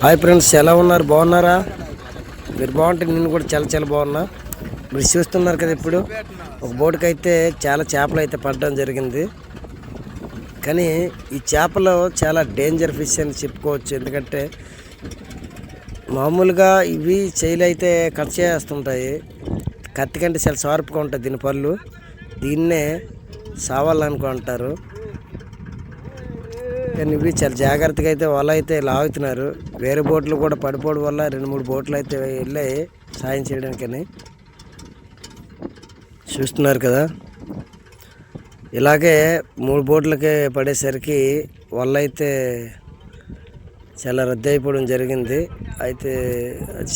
Hi friends ఎలా ఉన్నారు? బాగున్నారా? మీరు బాగుంటే నేను కూడా చాలా చాలా బాగున్నా. మీరు చూస్తున్నారు కదా ఇప్పుడు ఒక బోటుకి అయితే చాలా చేపలు అయితే పడడం జరిగింది. కానీ ఈ చేపలు చాలా డేంజర్ ఫిష్ అని చెప్పుకోవచ్చు. ఎందుకంటే మామూలుగా ఇవి చేయలు అయితే కట్ చేస్తుంటాయి. కత్తి కంటే చాలా షార్ప్గా ఉంటాయి దీని పళ్ళు. దీన్నే సావాలనుకుంటారు. కానీ ఇవి చాలా జాగ్రత్తగా అయితే వల అయితే లాగుతున్నారు. వేరే బోట్లు కూడా పడిపోవడం వల్ల రెండు మూడు బోట్లు అయితే వెళ్ళాయి సాయం చేయడానికని. చూస్తున్నారు కదా. ఇలాగే మూడు బోట్లకే పడేసరికి వల్ల అయితే చాలా రద్దు అయిపోవడం జరిగింది. అయితే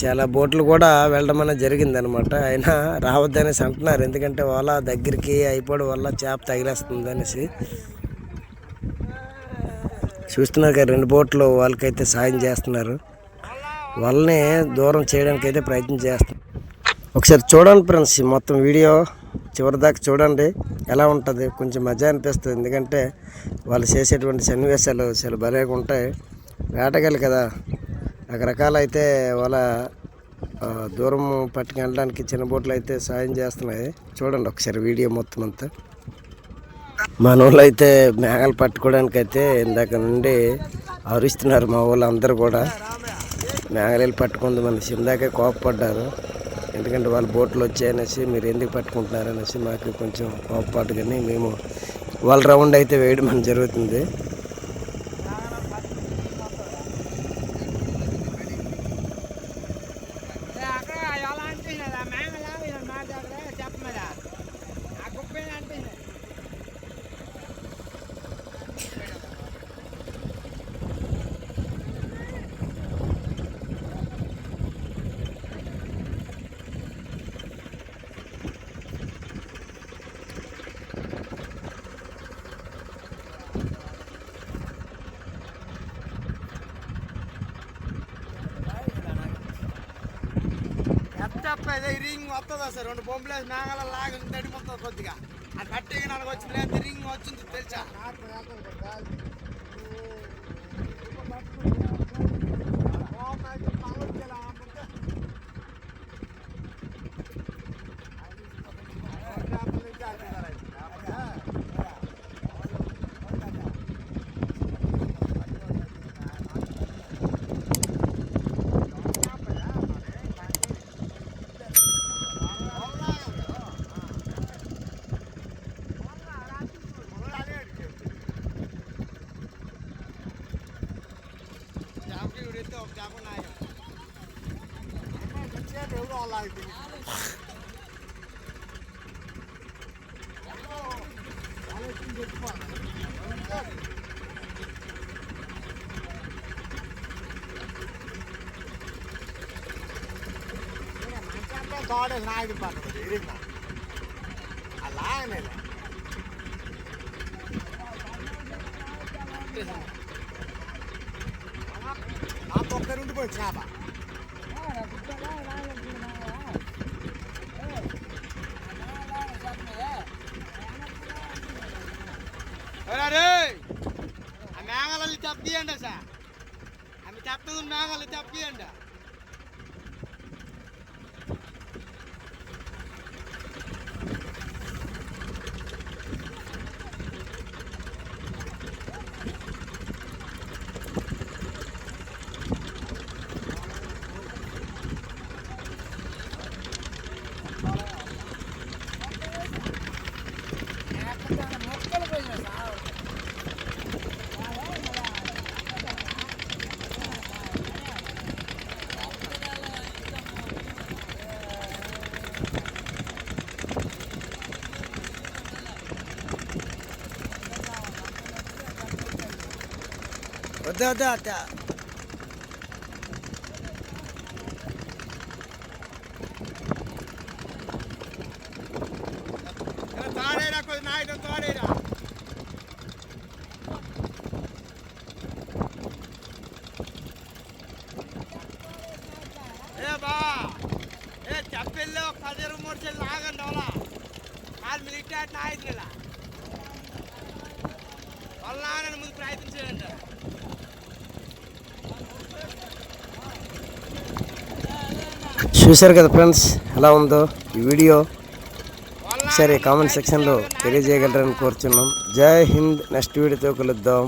చాలా బోట్లు కూడా వెళ్ళడం అనేది జరిగింది అనమాట అయినా రావద్దనేసి అంటున్నారు. ఎందుకంటే వల దగ్గరికి అయిపోవడం వల్ల చేప తగిలేస్తుంది అనేసి చూస్తున్నారు కదా రెండు బోట్లు వాళ్ళకైతే సాయం చేస్తున్నారు. వాళ్ళని దూరం చేయడానికి అయితే ప్రయత్నం చేస్తున్నారు. ఒకసారి చూడండి ఫ్రెండ్స్ మొత్తం వీడియో. చివరిదాకా చూడండి. ఎలా ఉంటుంది? కొంచెం మజా అనిపిస్తుంది. ఎందుకంటే వాళ్ళు చేసేటువంటి సన్నివేశాలు చాలా భలేగా ఉంటాయి. వేటగాలి కదా. రకరకాల అయితే వాళ్ళ దూరం పట్టుకెళ్ళడానికి చిన్న బోట్లు అయితే సాయం చేస్తున్నాయి. చూడండి ఒకసారి వీడియో మొత్తం అంతా. మన వాళ్ళు అయితే మేఘాలు పట్టుకోవడానికి అయితే ఇందాక నుండి అరుస్తున్నారు మా వాళ్ళు అందరూ కూడా. మేఘాలు పట్టుకుంది మన ఇందాకే కోపపడ్డారు. ఎందుకంటే వాళ్ళ బోట్లు వచ్చాయనేసి మీరు ఎందుకు పట్టుకుంటున్నారు అనేసి మాకు కొంచెం కోపపాటు కానీ మేము వాళ్ళ రౌండ్ అయితే వేయడం జరుగుతుంది. ఎంత చెప్పేది రింగ్ వస్తుందా సార్? రెండు బొమ్మలు వేసి మేఘాల లాగా తడిపోతుంది కొద్దిగా. అది కట్టి నాకు వచ్చింది లేదా రింగ్ వచ్చింది తెలుసా? ఎవరు అలా తోడే నాయుడు పడుతుంది ఇరిగిన అలా నేను ఆ పక్క నుండి పోయి చేప మేఘాలు తప్పియండి సార్ ఆమె చెప్తుంది మేఘాలు తప్పియండి వద్దా వద్దా అత్త తాడేరా కొద్ది నాయుడు తాడేరా ఏ బా ఏ చెప్పెళ్ళి ఒక మూడు చెల్లి ఆగండి అవలా కాదు మిలిటరీ నాయుడులా వాళ్ళ ముందు ప్రయత్నం చేయండి చూశారు కదా ఫ్రెండ్స్ ఎలా ఉందో ఈ వీడియో. సరే కామెంట్ సెక్షన్లో తెలియజేయగలరని కోరుచున్నాం. జై హింద్ నెక్స్ట్ వీడియోతో కలుద్దాం.